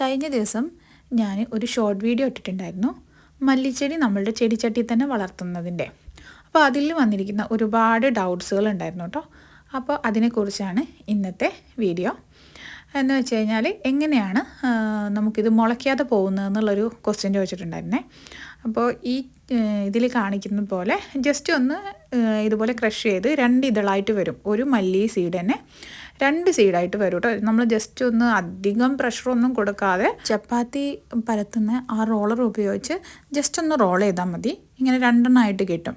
കഴിഞ്ഞ ദിവസം ഞാൻ ഒരു ഷോർട്ട് വീഡിയോ ഇട്ടിട്ടുണ്ടായിരുന്നു. മല്ലിച്ചെടി നമ്മളുടെ ചെടിച്ചട്ടി തന്നെ വളർത്തുന്നതിന്റെ. അപ്പോൾ അതിൽ വന്നിരിക്കുന്ന ഒരുപാട് ഡൗട്ട്സുകൾ ഉണ്ടായിരുന്നു കേട്ടോ. അപ്പോൾ അതിനെക്കുറിച്ചാണ് ഇന്നത്തെ വീഡിയോ എന്ന് വെച്ച് കഴിഞ്ഞാൽ എങ്ങനെയാണ് നമുക്കിത് മുളയ്ക്കാതെ പോകുന്നത് എന്നുള്ളൊരു ക്വസ്റ്റ്യൻ ചോദിച്ചിട്ടുണ്ടായിരുന്നേ. അപ്പോൾ ഈ ഇതിൽ കാണിക്കുന്ന പോലെ ജസ്റ്റ് ഒന്ന് ഇതുപോലെ ക്രഷ് ചെയ്ത് രണ്ട് ഇതളായിട്ട് വരും. ഒരു മല്ലി സീഡ് തന്നെ രണ്ട് സീഡായിട്ട് വരും കേട്ടോ നമ്മൾ ജസ്റ്റ് ഒന്ന് അധികം പ്രഷറൊന്നും കൊടുക്കാതെ ചപ്പാത്തി പരത്തുന്ന ആ റോളർ ഉപയോഗിച്ച് ജസ്റ്റ് ഒന്ന് റോൾ ചെയ്താൽ മതി. ഇങ്ങനെ രണ്ടെണ്ണമായിട്ട് കിട്ടും.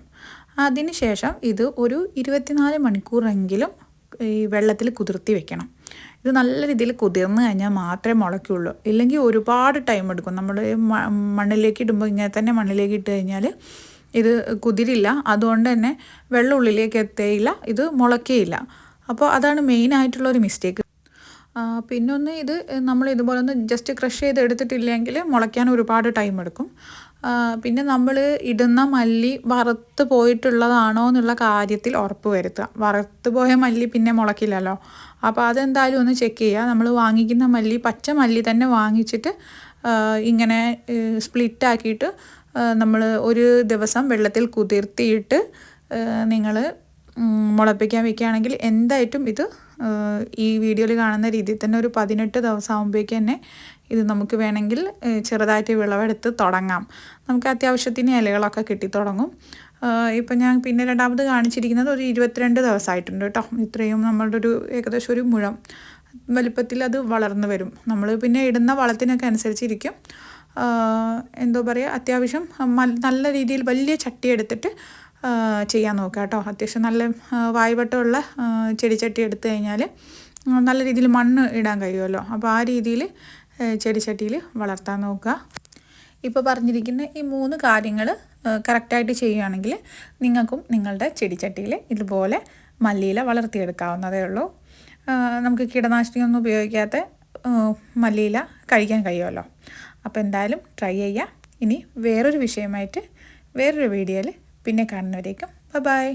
അതിന് ശേഷം ഇത് ഒരു ഇരുപത്തിനാല് മണിക്കൂറെങ്കിലും ഈ വെള്ളത്തിൽ കുതിർത്തി വെക്കണം. ഇത് നല്ല രീതിയിൽ കുതിർന്ന് കഴിഞ്ഞാൽ മാത്രമേ മുളയ്ക്കുള്ളൂ. ഇല്ലെങ്കിൽ ഒരുപാട് ടൈം എടുക്കും. നമ്മൾ മണ്ണിലേക്ക് ഇടുമ്പോൾ ഇങ്ങനെ തന്നെ മണ്ണിലേക്ക് ഇട്ട് കഴിഞ്ഞാൽ ഇത് കുതിരില്ല. അതുകൊണ്ട് തന്നെ വെള്ളം ഉള്ളിലേക്ക് എത്തേയില്ല. ഇത് മുളയ്ക്കേയില്ല. അപ്പോൾ അതാണ് മെയിൻ ആയിട്ടുള്ള ഒരു മിസ്റ്റേക്ക് പിന്നൊന്ന് ഇത് നമ്മൾ ഇതുപോലെ ഒന്ന് ജസ്റ്റ് ക്രഷ് ചെയ്ത് എടുത്തിട്ടില്ലെങ്കിൽ മുളയ്ക്കാൻ ഒരുപാട് ടൈം എടുക്കും. പിന്നെ നമ്മൾ ഇടുന്ന മല്ലി വറുത്ത് പോയിട്ടുള്ളതാണോ എന്നുള്ള കാര്യത്തിൽ ഉറപ്പ് വരുത്തുക. വറുത്ത് പോയ മല്ലി പിന്നെ മുളക്കില്ലല്ലോ. അപ്പോൾ അതെന്തായാലും ഒന്ന് ചെക്ക് ചെയ്യുക. നമ്മൾ വാങ്ങിക്കുന്ന മല്ലി പച്ച മല്ലി തന്നെ വാങ്ങിച്ചിട്ട് ഇങ്ങനെ സ്പ്ലിറ്റ് ആക്കിയിട്ട് നമ്മൾ ഒരു ദിവസം വെള്ളത്തിൽ കുതിർത്തിയിട്ട് നിങ്ങൾ മുളപ്പിക്കാൻ വെക്കുകയാണെങ്കിൽ എന്തായിട്ടും ഇത് ഈ വീഡിയോയിൽ കാണുന്ന രീതിയിൽ തന്നെ ഒരു പതിനെട്ട് ദിവസം ആകുമ്പോഴേക്ക് തന്നെ ഇത് നമുക്ക് വേണമെങ്കിൽ ചെറുതായിട്ട് വിളവെടുത്ത് തുടങ്ങാം. നമുക്ക് അത്യാവശ്യത്തിന് ഇലകളൊക്കെ കിട്ടിത്തുടങ്ങും. ഇപ്പം ഞാൻ പിന്നെ രണ്ടാമത് കാണിച്ചിരിക്കുന്നത് ഒരു ഇരുപത്തിരണ്ട് ദിവസമായിട്ടുണ്ട് കേട്ടോ. ഇത്രയും നമ്മളുടെ ഒരു ഏകദേശം ഒരു മുഴം വലിപ്പത്തിൽ അത് വളർന്നു വരും. നമ്മൾ പിന്നെ ഇടുന്ന വളത്തിനൊക്കെ അനുസരിച്ചിരിക്കും. എന്തോ പറയുക അത്യാവശ്യം നല്ല രീതിയിൽ വലിയ ചട്ടി എടുത്തിട്ട് ചെയ്യാൻ നോക്കുക കേട്ടോ. അത്യാവശ്യം നല്ല വായ്പട്ടമുള്ള ചെടിച്ചട്ടി എടുത്തു കഴിഞ്ഞാൽ നല്ല രീതിയിൽ മണ്ണ് ഇടാൻ കഴിയുമല്ലോ. അപ്പോൾ ആ രീതിയിൽ ചെടിച്ചട്ടിയിൽ വളർത്താൻ നോക്കുക. ഇപ്പോൾ പറഞ്ഞിരിക്കുന്ന ഈ മൂന്ന് കാര്യങ്ങൾ കറക്റ്റായിട്ട് ചെയ്യുകയാണെങ്കിൽ നിങ്ങൾക്കും നിങ്ങളുടെ ചെടിച്ചട്ടിയിൽ ഇതുപോലെ മല്ലിയില വളർത്തിയെടുക്കാവുന്നതേ ഉള്ളൂ. നമുക്ക് കീടനാശിനിയൊന്നും ഉപയോഗിക്കാത്ത മല്ലിയില കഴിക്കാൻ കഴിയുമല്ലോ. അപ്പോൾ എന്തായാലും ട്രൈ ചെയ്യുക. ഇനി വേറൊരു വിഷയമായിട്ട് വേറൊരു വീഡിയോയിൽ പിന്നെ കാണുന്നവരേക്കും. ബൈ